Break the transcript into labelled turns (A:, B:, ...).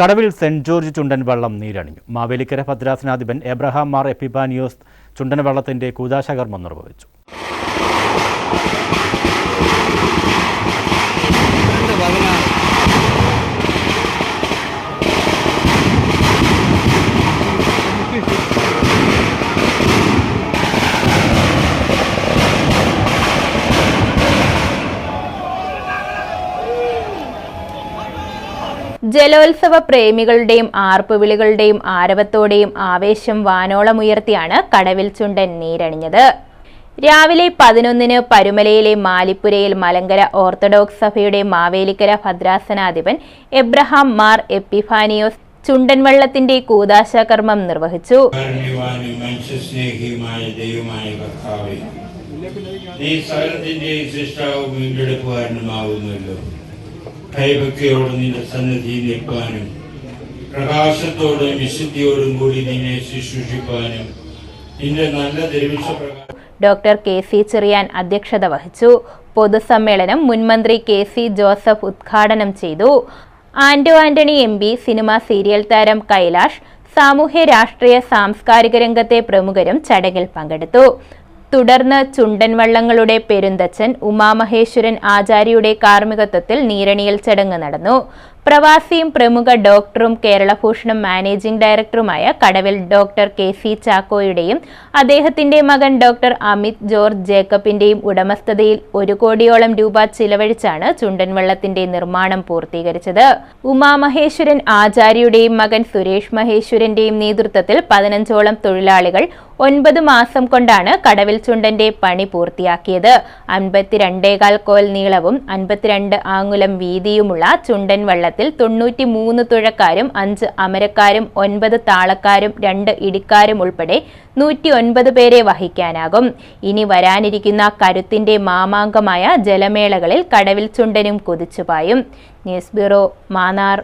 A: കടവിൽ saint George Chundan വള്ളം നീരണിഞ്ഞു. മാവേലിക്കര ഭദ്രാസനാധിപൻ എബ്രഹാം മാർ എപ്പിബാനിയോസ് ചുണ്ടൻ വള്ളത്തിന്റെ കൂതാശകർമ്മം നിർവഹിച്ചു.
B: ജലോത്സവ പ്രേമികളുടെയും ആർപ്പുവിളികളുടെയും ആരവത്തോടെയും ആവേശം വാനോളമുയർത്തിയാണ് കടവിൽ ചുണ്ടൻ നീരണിഞ്ഞത്. രാവിലെ പതിനൊന്നിന് പരുമലയിലെ മാലിപ്പുരയിൽ മലങ്കര ഓർത്തഡോക്സ് സഭയുടെ മാവേലിക്കര ഭദ്രാസനാധിപൻ എബ്രഹാം മാർ എപ്പിഫാനിയോസ് ചുണ്ടൻ വള്ളത്തിന്റെ കൂതാശകർമ്മം നിർവഹിച്ചു.
C: നീ സകലത്തിന്റെ സൃഷ്ടാവും വീണ്ടെടുക്കുവാനുമാവുന്നല്ലോ ഭയഭക്തിയോട് നിന്റെ സന്നിധി നിൽക്കാനും പ്രകാശത്തോടും വിശുദ്ധിയോടും കൂടി നിന്നെ ശുശ്രൂഷിക്കാനും നിന്റെ നല്ല ദൈവപ്രകാരം
B: ഡോക്ടർ കെ സി ചെറിയാൻ അധ്യക്ഷത വഹിച്ചു. പൊതുസമ്മേളനം മുൻമന്ത്രി കെ സി ജോസഫ് ഉദ്ഘാടനം ചെയ്തു. Anto Antony M P cinema serial താരം കൈലാഷ് സാമൂഹ്യ രാഷ്ട്രീയ സാംസ്കാരിക രംഗത്തെ പ്രമുഖരും ചടങ്ങിൽ പങ്കെടുത്തു. തുടർന്ന് ചുണ്ടൻവള്ളങ്ങളുടെ പെരുന്തച്ചൻ ഉമാമഹേശ്വരൻ ആചാര്യയുടെ കാർമ്മികത്വത്തിൽ നീരണിയൽ ചടങ്ങ് നടന്നു. പ്രവാസിയും പ്രമുഖ ഡോക്ടറും കേരളഭൂഷണം മാനേജിംഗ് ഡയറക്ടറുമായ കടവിൽ ഡോക്ടർ കെ സി ചാക്കോയുടെയും അദ്ദേഹത്തിന്റെ മകൻ ഡോക്ടർ അമിത് ജോർജ് ജേക്കബിന്റെയും ഉടമസ്ഥതയിൽ ഒരു കോടിയോളം രൂപ ചിലവഴിച്ചാണ് ചുണ്ടൻവള്ളത്തിന്റെ നിർമ്മാണം പൂർത്തീകരിച്ചത്. ഉമാമഹേശ്വരൻ ആചാര്യയുടെയും മകൻ സുരേഷ് മഹേശ്വരന്റെയും നേതൃത്വത്തിൽ പതിനഞ്ചോളം തൊഴിലാളികൾ ഒൻപത് മാസം കൊണ്ടാണ് കടവിൽ ചുണ്ടന്റെ പണി പൂർത്തിയാക്കിയത്. അൻപത്തിരണ്ടേകാൽ കോൽ നീളവും അൻപത്തിരണ്ട് ആങ്ങുലം വീതിയുമുള്ള ചുണ്ടൻ തൊണ്ണൂറ്റി മൂന്ന് തുഴക്കാരും അഞ്ച് അമരക്കാരും ഒൻപത് താളക്കാരും രണ്ട് ഇടിക്കാരും ഉൾപ്പെടെ നൂറ്റി ഒൻപത് പേരെ വഹിക്കാനാകും. ഇനി വരാനിരിക്കുന്ന കരുത്തിന്റെ മാമാങ്കമായ ജലമേളകളിൽ കടവിൽ ചുണ്ടനും കുതിച്ചുപായും ന്യൂസ് ബ്യൂറോ മാന്നാർ.